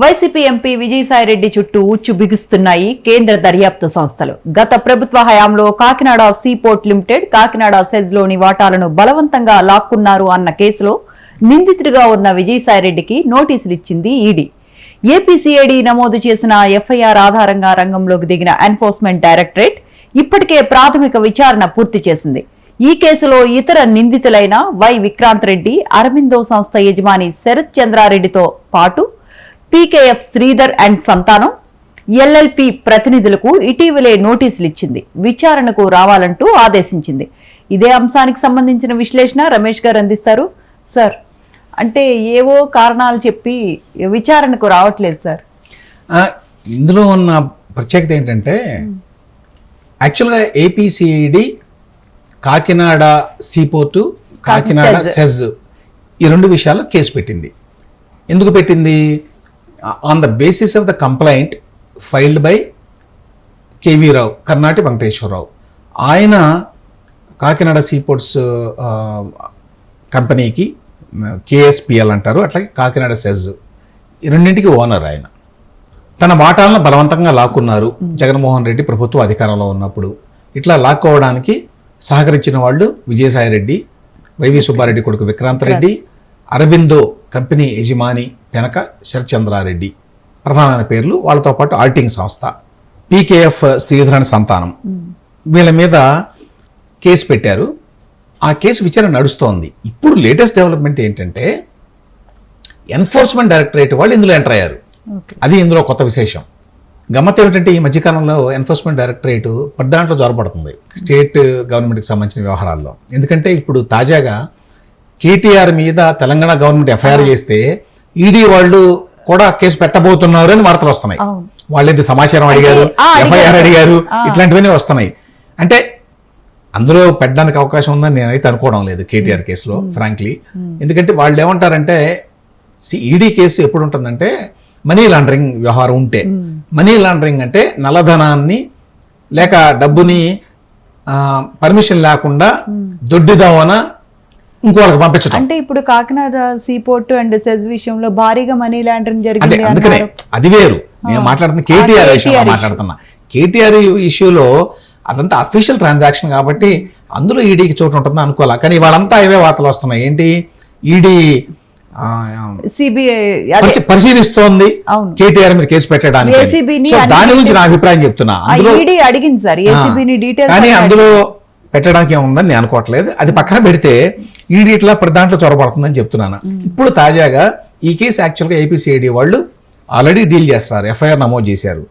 YCP MP Vijayasai Reddy చుట్టూ ఉచ్చు బిగుస్తున్నాయి కేంద్ర దర్యాప్తు సంస్థలు. గత ప్రభుత్వ హయాంలో కాకినాడ సీపోర్ట్ లిమిటెడ్ కాకినాడ సెజ్లోని వాటాలను బలవంతంగా లాక్కున్నారు అన్న కేసులో నిందితుడిగా ఉన్న విజయసాయిరెడ్డికి నోటీసులు ఇచ్చింది ఈడీ. ఏపీసీఐడి నమోదు చేసిన ఎఫ్ఐఆర్ ఆధారంగా రంగంలోకి దిగిన ఎన్ఫోర్స్మెంట్ డైరెక్టరేట్ ఇప్పటికే ప్రాథమిక విచారణ పూర్తి చేసింది. ఈ కేసులో ఇతర నిందితులైన వై విక్రాంత్ రెడ్డి అరవిందో సంస్థ యజమాని శరత్ చంద్రారెడ్డితో పాటు PKF Sridhar and Santhanam LLP ప్రతినిధులకు ఇటీవలే నోటీసులు ఇచ్చింది. విచారణకు రావాలంటూ ఆదేశించింది. ఇదే అంశానికి సంబంధించిన విశ్లేషణ రమేష్ గారు అందిస్తారు. సార్ అంటే ఏవో కారణాలు చెప్పి విచారణకు రావట్లేదు సార్. ఇందులో ఉన్న ప్రత్యేకత ఏంటంటే యాక్చువల్గా AP CID Kakinada seaport Kakinada SEZ. ఈ రెండు విషయాల్లో కేసు పెట్టింది. ఎందుకు పెట్టింది? On the basis of the complaint filed by KV Rao Karnati Venkateswararao ఆయన కాకినాడ సీపోర్ట్స్ కంపెనీకి కేఎస్పిఎల్ అంటారు. అట్లాగే కాకినాడ సెజ్ రెండింటికి ఓనర్ ఆయన. తన వాటాలను బలవంతంగా లాక్కున్నారు జగన్మోహన్ రెడ్డి ప్రభుత్వ అధికారంలో ఉన్నప్పుడు. ఇట్లా లాక్కోవడానికి సహకరించిన వాళ్ళు విజయసాయిరెడ్డి వైవి సుబ్బారెడ్డి కొడుకు విక్రాంత్ రెడ్డి అరబిందో కంపెనీ యజమాని వెనక శరత్చంద్రారెడ్డి. ప్రధానమైన పేర్లు వాళ్ళతో పాటు ఆడిటింగ్ సంస్థ. పీకేఎఫ్ శ్రీధరన్ సంతానం. వీళ్ళ మీద కేసు పెట్టారు. ఆ కేసు విచారణ నడుస్తోంది. ఇప్పుడు లేటెస్ట్ డెవలప్మెంట్ ఏంటంటే ఎన్ఫోర్స్మెంట్ డైరెక్టరేట్ వాళ్ళు ఇందులో ఎంటర్ అయ్యారు. అది ఇందులో కొత్త విశేషం. గమ్మత్ ఏమిటంటే ఈ మధ్యకాలంలో ఎన్ఫోర్స్మెంట్ డైరెక్టరేట్ పెద్ద దాంట్లో జొరబడుతుంది స్టేట్ గవర్నమెంట్కి సంబంధించిన వ్యవహారాల్లో. ఎందుకంటే ఇప్పుడు తాజాగా కేటీఆర్ మీద తెలంగాణ గవర్నమెంట్ ఎఫ్ఐఆర్ చేస్తే ఈడీ వాళ్ళు కూడా కేసు పెట్టబోతున్నారు అని వార్తలు వస్తున్నాయి. అవును. వాళ్ళు ఏది సమాచారం అడిగారు. ఎఫ్ఐఆర్ అడిగారు. ఇట్లాంటివన్నీ వస్తున్నాయి. అంటే అందులో పెట్టడానికి అవకాశం ఉందని నేనైతే అనుకోవడం లేదు కేటీఆర్ కేసులో ఫ్రాంక్లీ. ఎందుకంటే వాళ్ళు ఏమంటారంటే ఈడీ కేసు ఎప్పుడు ఉంటుందంటే మనీ లాండరింగ్ వ్యవహారం ఉంటే. మనీ లాండరింగ్ అంటే నల్లధనాన్ని లేక డబ్బుని పర్మిషన్ లేకుండా దొడ్డిదావన ఇంకోళ్ళకి పంపించటం. అంటే ఇప్పుడు కాకినాడ సీపోర్ట్ అండ్ సెజ్ విషయంలో భారీగా మనీ లాండరింగ్ జరిగింది అందుకనే అది వేరు. నేను మాట్లాడుతున్న కేటీఆర్ విషయంలో మాట్లాడుతున్నా. కేటీఆర్ ఇష్యూలో అదంతా అఫీషియల్ ట్రాన్సాక్షన్ కాబట్టి అందులో ఈడీకి చోటు ఉంటుందని అనుకోవాలా? కానీ వాళ్ళంతా అవే వార్తలు వస్తున్నాయి. ఏంటి? ఈడీ సిబిఐ పరిశీలిస్తోంది అవును. కేటీఆర్ మీద కేసు పెట్టడానికి. దాని గురించి నా అభిప్రాయం చెప్తున్నా. డీటెయిల్స్ కానీ అందులో పెట్టడానికి ఏముందని నేను అనుకోవట్లేదు. అది పక్కన పెడితే ఈడీ ఇట్లా ప్రతి దాంట్లో చొరబడుతుందని చెప్తున్నాను. ఇప్పుడు తాజాగా ఈ కేసు యాక్చువల్గా ఏపీసీఐడి వాళ్ళు ఆల్రెడీ డీల్ చేస్తారు ఎఫ్ఐఆర్ నమోదు చేశారు.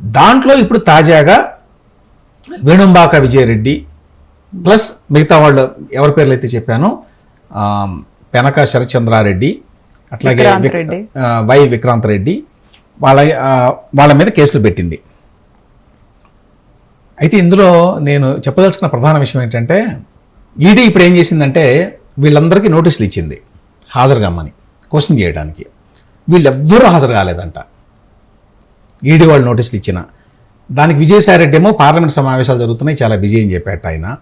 దాంట్లో ఇప్పుడు తాజాగా వేణుంబాక విజయరెడ్డి ప్లస్ మిగతా వాళ్ళు ఎవరి పేర్లు అయితే చెప్పానో పెనక శరత్చంద్రారెడ్డి అట్లాగే వై విక్రాంత్ రెడ్డి వాళ్ళ వాళ్ళ మీద కేసులు పెట్టింది. అయితే ఇందులో నేను చెప్పదలుచుకున్న ప్రధాన విషయం ఏంటంటే ఈడీ ఇప్పుడు ఏం చేసిందంటే వీళ్ళందరికీ నోటీసులు ఇచ్చింది. హాజరు కమ్మని క్వశ్చన్ చేయడానికి. వీళ్ళెవ్వరూ హాజరు కాలేదంట. ఈడీ వాళ్ళు నోటీసులు ఇచ్చిన. దానికి విజయసాయి రెడ్డి ఏమో పార్లమెంట్ సమావేశాలు జరుగుతున్నాయి చాలా బిజీ అని చెప్పాట ఆయన.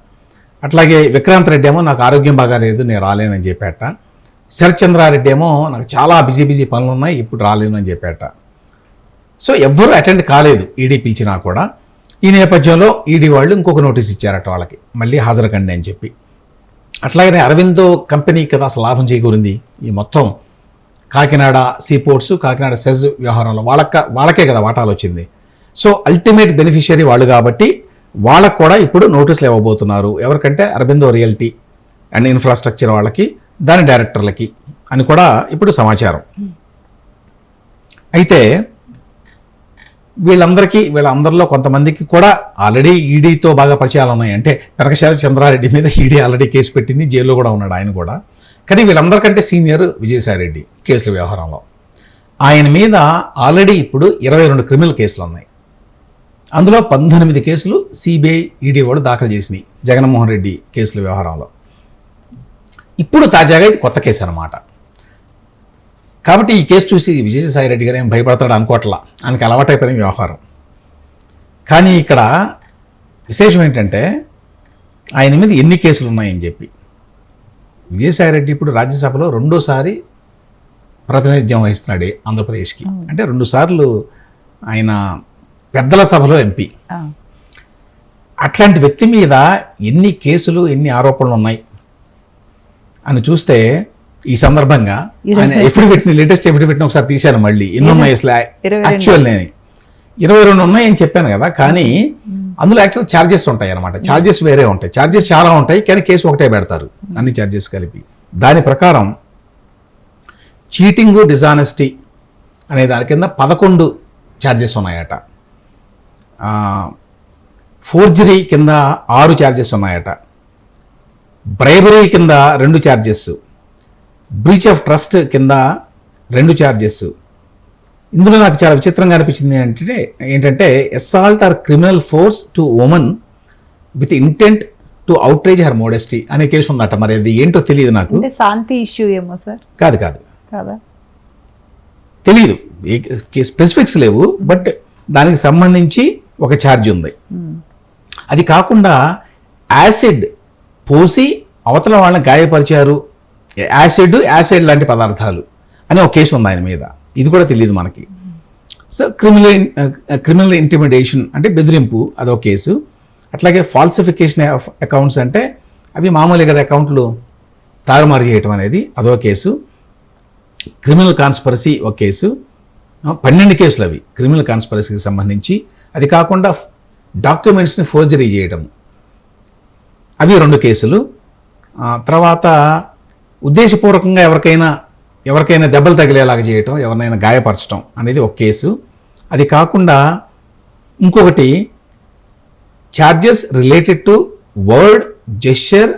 అట్లాగే విక్రాంత్ రెడ్డి ఏమో నాకు ఆరోగ్యం బాగాలేదు నేను రాలేనని చెప్పాట. శరత్చంద్రారెడ్డి ఏమో నాకు చాలా బిజీ బిజీ పనులు ఉన్నాయి ఇప్పుడు రాలేను అని చెప్పాట. సో ఎవ్వరూ అటెండ్ కాలేదు ఈడీ పిలిచినా కూడా. ఈ నేపథ్యంలో ఈడీ వాళ్ళు ఇంకొక నోటీస్ ఇచ్చారట వాళ్ళకి. మళ్ళీ హాజరుకండి అని చెప్పి. అట్లాగనే అరవిందో కంపెనీ కదా అసలు లాభం చేకూరింది. ఈ మొత్తం కాకినాడ సీపోర్ట్స్ కాకినాడ సెజ్ వ్యవహారంలో వాళ్ళక వాళ్ళకే కదా వాటాలు వచ్చింది. సో అల్టిమేట్ బెనిఫిషియరీ వాళ్ళు కాబట్టి వాళ్ళకు కూడా ఇప్పుడు నోటీసులు ఇవ్వబోతున్నారు. ఎవరికంటే అరబిందో రియల్టీ అండ్ ఇన్ఫ్రాస్ట్రక్చర్ వాళ్ళకి దాని డైరెక్టర్లకి అని కూడా ఇప్పుడు సమాచారం. అయితే వీళ్ళందరికీ వీళ్ళందరిలో కొంతమందికి కూడా ఆల్రెడీ ఈడీతో బాగా పరిచయాలు ఉన్నాయి. అంటే పెరకశాల చంద్రారెడ్డి మీద ఈడీ ఆల్రెడీ కేసు పెట్టింది జైల్లో కూడా ఉన్నాడు ఆయన కూడా. కానీ వీళ్ళందరికంటే సీనియర్ విజయసాయిరెడ్డి కేసుల వ్యవహారంలో. ఆయన మీద ఆల్రెడీ ఇప్పుడు ఇరవై రెండు క్రిమినల్ కేసులు ఉన్నాయి. అందులో పంతొమ్మిది కేసులు సిబిఐ ఈడీ వాళ్ళు దాఖలు చేసినాయి జగన్మోహన్ రెడ్డి కేసుల వ్యవహారంలో. ఇప్పుడు తాజాగా ఇది కొత్త కేసు అనమాట కాబట్టి ఈ కేసు చూసి విజయసాయి రెడ్డి గారు ఏం భయపడతాడు అనుకోవట్లా. ఆయనకి అలవాటైపోయిన వ్యవహారం. కానీ ఇక్కడ విశేషం ఏంటంటే ఆయన మీద ఎన్ని కేసులు ఉన్నాయని చెప్పి. విజయసాయి రెడ్డి ఇప్పుడు రాజ్యసభలో రెండోసారి ప్రాతినిధ్యం వహిస్తున్నాడు ఆంధ్రప్రదేశ్కి. అంటే రెండు సార్లు ఆయన పెద్దల సభలో ఎంపీ. అట్లాంటి వ్యక్తి మీద ఎన్ని కేసులు ఎన్ని ఆరోపణలు ఉన్నాయి అని చూస్తే ఈ సందర్భంగా ఆయన ఎఫిడవిట్ని లేటెస్ట్ ఎఫిడవిట్ని ఒకసారి తీశాను మళ్ళీ. ఎన్ని ఉన్నాయి అసలు యాక్చువల్ నేను. ఇరవై రెండు ఉన్నాయని చెప్పాను కదా కానీ అందులో యాక్చువల్ ఛార్జెస్ ఉంటాయి అనమాట ఛార్జెస్ వేరే ఉంటాయి. ఛార్జెస్ చాలా ఉంటాయి కానీ కేసు ఒకటే పెడతారు. అన్ని ఛార్జెస్ కలిపి. దాని ప్రకారం చీటింగ్ డిజానెస్టీ అనే దాని కింద పదకొండు ఛార్జెస్ ఉన్నాయట. ఫోర్జరీ కింద ఆరు ఛార్జెస్ ఉన్నాయట. బ్రైబరీ కింద రెండు ఛార్జెస్ బ్రీచ్ ఆఫ్ ట్రస్ట్ కింద రెండు ఛార్జెస్ ఇందులో నాకు చాలా విచిత్రంగా అనిపించింది ఏంటంటే ఏంటంటే assault or criminal force to woman with intent to outrage her modesty అనే కేసు ఉందట. మరి అది ఏంటో తెలియదు నాకు. అంటే శాంతి ఇష్యూ ఏమో సార్? కాదు కాదు. కాదా? తెలియదు స్పెసిఫిక్స్ లేవు బట్ దానికి సంబంధించి ఒక ఛార్జ్ ఉంది. అది కాకుండా యాసిడ్ పోసి అవతల వాళ్ళని గాయపరిచారు. యాసిడ్ యాసిడ్ లాంటి పదార్థాలు అని ఒక కేసు ఉంది ఆయన మీద. ఇది కూడా తెలియదు మనకి. సో క్రిమినల్ క్రిమినల్ ఇంటిమిడేషన్ అంటే బెదిరింపు అదొక కేసు. అట్లాగే ఫాల్సిఫికేషన్ ఆఫ్ అకౌంట్స్ అంటే అవి మామూలుగా కదా అకౌంట్లు తారుమారు చేయటం అనేది అదో కేసు. క్రిమినల్ కాన్స్పరసీ ఒక కేసు. పన్నెండు కేసులు అవి క్రిమినల్ కాన్స్పరసీకి సంబంధించి. అది కాకుండా డాక్యుమెంట్స్ని ఫోర్జరీ చేయడం అవి రెండు కేసులు. తర్వాత ఉద్దేశపూర్వకంగా ఎవరికైనా ఎవరికైనా దెబ్బలు తగిలేలాగా చేయటం ఎవరినైనా గాయపరచడం అనేది ఒక కేసు. అది కాకుండా ఇంకొకటి charges related to word gesture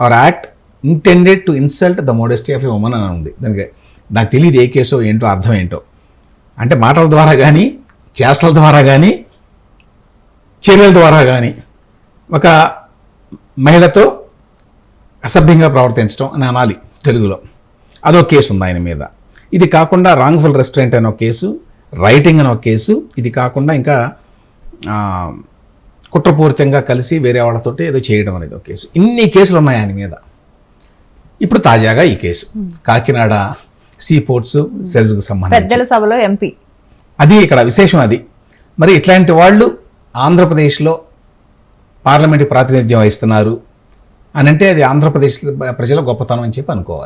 or act intended to insult the modesty of a women అని ఉంది. దానికి నాకు తెలియదు ఏ కేసో ఏంటో అర్థం ఏంటో. అంటే మాటల ద్వారా కానీ చేష్టల ద్వారా కానీ చర్యల ద్వారా కానీ ఒక మహిళతో అసభ్యంగా ప్రవర్తించడం అని అనాలి తెలుగులో. అదొక కేసు ఉంది ఆయన మీద. ఇది కాకుండా రాంగ్ఫుల్ రెస్టారెంట్ అనే ఒక కేసు రైటింగ్ అనే ఒక కేసు ఇది కాకుండా ఇంకా కుట్రపూరితంగా కలిసి వేరే వాళ్ళతోటి ఏదో చేయడం అనేది ఒక కేసు. ఇన్ని కేసులు ఉన్నాయి ఆయన మీద. ఇప్పుడు తాజాగా ఈ కేసు. కాకినాడ సీ పోర్ట్స్ సెజ్కు సంబంధించి. సభలో ఎంపీ అది ఇక్కడ విశేషం అది. మరి ఇట్లాంటి వాళ్ళు ఆంధ్రప్రదేశ్లో పార్లమెంట్ ప్రాతినిధ్యం వహిస్తున్నారు. అని అంటే అది ఆంధ్రప్రదేశ్ ప్రజల గొప్పతనం అని చెప్పి అనుకోవాలి.